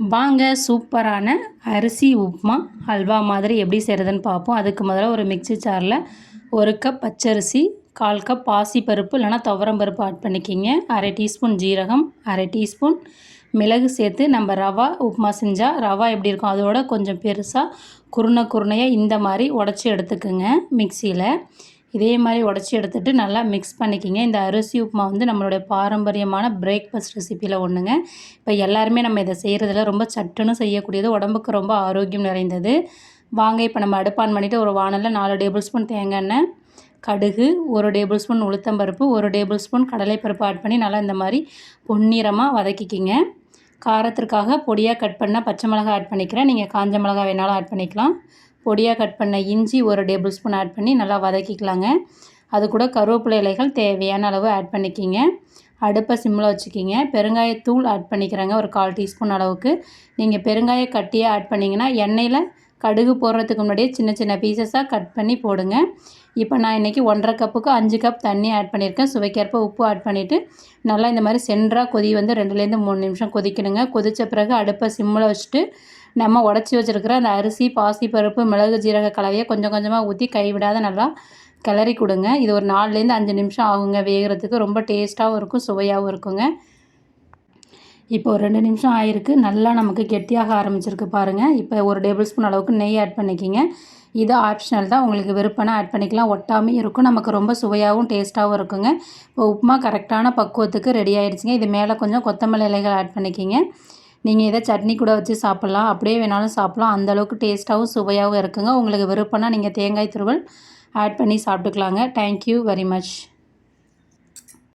வாங்க சூப்பரான அரிசி உப்புமா ஹல்வா மாதிரி எப்படி செய்கிறதுன்னு பார்ப்போம். அதுக்கு முதல்ல ஒரு மிக்ஸி சாரில் ஒரு கப் பச்சரிசி கால் கப் பாசிப்பருப்பு இல்லைனா துவரம் பருப்பு ஆட் பண்ணிக்கிங்க. அரை டீஸ்பூன் ஜீரகம் அரை டீஸ்பூன் மிளகு சேர்த்து நம்ம ரவா உப்புமா செஞ்சால் ரவா எப்படி இருக்கும் அதோட கொஞ்சம் பெருசாக குருணை குருணையாக இந்த மாதிரி உடச்சி எடுத்துக்குங்க மிக்சியில் இதே மாதிரி உடச்சி எடுத்துகிட்டு நல்லா மிக்ஸ் பண்ணிக்கிங்க. இந்த அரிசி உப்புமா வந்து நம்மளுடைய பாரம்பரியமான பிரேக்ஃபாஸ்ட் ரெசிப்பியில் ஒன்றுங்க இப்போ எல்லாருமே நம்ம இதை செய்கிறதுல ரொம்ப சட்டுன்னு செய்யக்கூடியது. உடம்புக்கு ரொம்ப ஆரோக்கியம் நிறைந்தது. வாங்க இப்போ நம்ம அடுப்பான் பண்ணிவிட்டு ஒரு வானலில் நாலு டேபிள் ஸ்பூன் தேங்காய் எண்ணெய் கடுகு ஒரு டேபிள் ஸ்பூன் உளுத்தம்பருப்பு ஒரு டேபிள் ஸ்பூன் கடலைப்பருப்பு ஆட் பண்ணி நல்லா இந்த மாதிரி பொன்னிறமாக வதக்கிக்கிங்க. காரத்திற்காக பொடியாக கட் பண்ணால் பச்சை மிளகா ஆட் பண்ணிக்கிறேன். நீங்கள் காஞ்ச மிளகா வேணாலும் ஆட் பண்ணிக்கலாம். பொடியாக கட் பண்ண இஞ்சி ஒரு டேபிள் ஸ்பூன் ஆட் பண்ணி நல்லா வதக்கிக்கலாங்க. அது கூட கருவேப்பிலை இலைகள் தேவையான அளவு ஆட் பண்ணிக்கிங்க. அடுப்பை சிம்மில் வச்சுக்கிங்க. பெருங்காயத்தூள் ஆட் பண்ணிக்கிறேங்க ஒரு கால் டீஸ்பூன் அளவுக்கு. நீங்கள் பெருங்காய கட்டியே ஆட் பண்ணிங்கன்னா எண்ணெயில் கடுகு போடுறதுக்கு முன்னாடியே சின்ன சின்ன பீசஸாக கட் பண்ணி போடுங்க. இப்போ நான் இன்றைக்கி ஒன்றரை கப்புக்கு அஞ்சு கப் தண்ணி ஆட் பண்ணியிருக்கேன். சுவைக்கேற்ப உப்பு ஆட் பண்ணிவிட்டு நல்லா இந்த மாதிரி சென்றாக கொதி வந்து ரெண்டுலேருந்து மூணு நிமிஷம் கொதிக்கணுங்க. கொதித்த பிறகு அடுப்பை சிம்மில் வச்சுட்டு நம்ம உடச்சி வச்சுருக்கிற அந்த அரிசி பாசி பருப்பு மிளகு ஜீரக கலவையை கொஞ்சம் கொஞ்சமாக ஊற்றி கைவிடாத நல்லா கிளறி கொடுங்க. இது ஒரு நாலுலேருந்து அஞ்சு நிமிஷம் ஆகுங்க வேகிறதுக்கு. ரொம்ப டேஸ்ட்டாகவும் இருக்கும் சுவையாகவும் இருக்குங்க. இப்போ ஒரு ரெண்டு நிமிஷம் ஆயிருக்கு. நல்லா நமக்கு கெட்டியாக ஆரம்பிச்சிருக்கு பாருங்கள் இப்போ ஒரு டேபிள் ஸ்பூன் அளவுக்கு நெய் ஆட் பண்ணிக்கிங்க. இது ஆப்ஷனல் தான். உங்களுக்கு விருப்பம்னா ஆட் பண்ணிக்கலாம். ஒட்டாமையும் இருக்கும். நமக்கு ரொம்ப சுவையாகவும் டேஸ்ட்டாகவும் இருக்குங்க. இப்போ உப்புமா கரெக்டான பக்குவத்துக்கு ரெடி ஆகிடுச்சிங்க இது மேலே கொஞ்சம் கொத்தமல்லி இலைகள் ஆட் பண்ணிக்கிங்க. நீங்கள் இதை சட்னி கூட வச்சு சாப்பிட்லாம். அப்படியே வேணாலும் சாப்பிட்லாம். அந்தளவுக்கு டேஸ்ட்டாகவும் சுவையாகவும் இருக்குங்க. உங்களுக்கு விருப்பம்னா நீங்கள் தேங்காய் துருவல் ஆட் பண்ணி சாப்பிட்டுக்கலாங்க. Thank you very much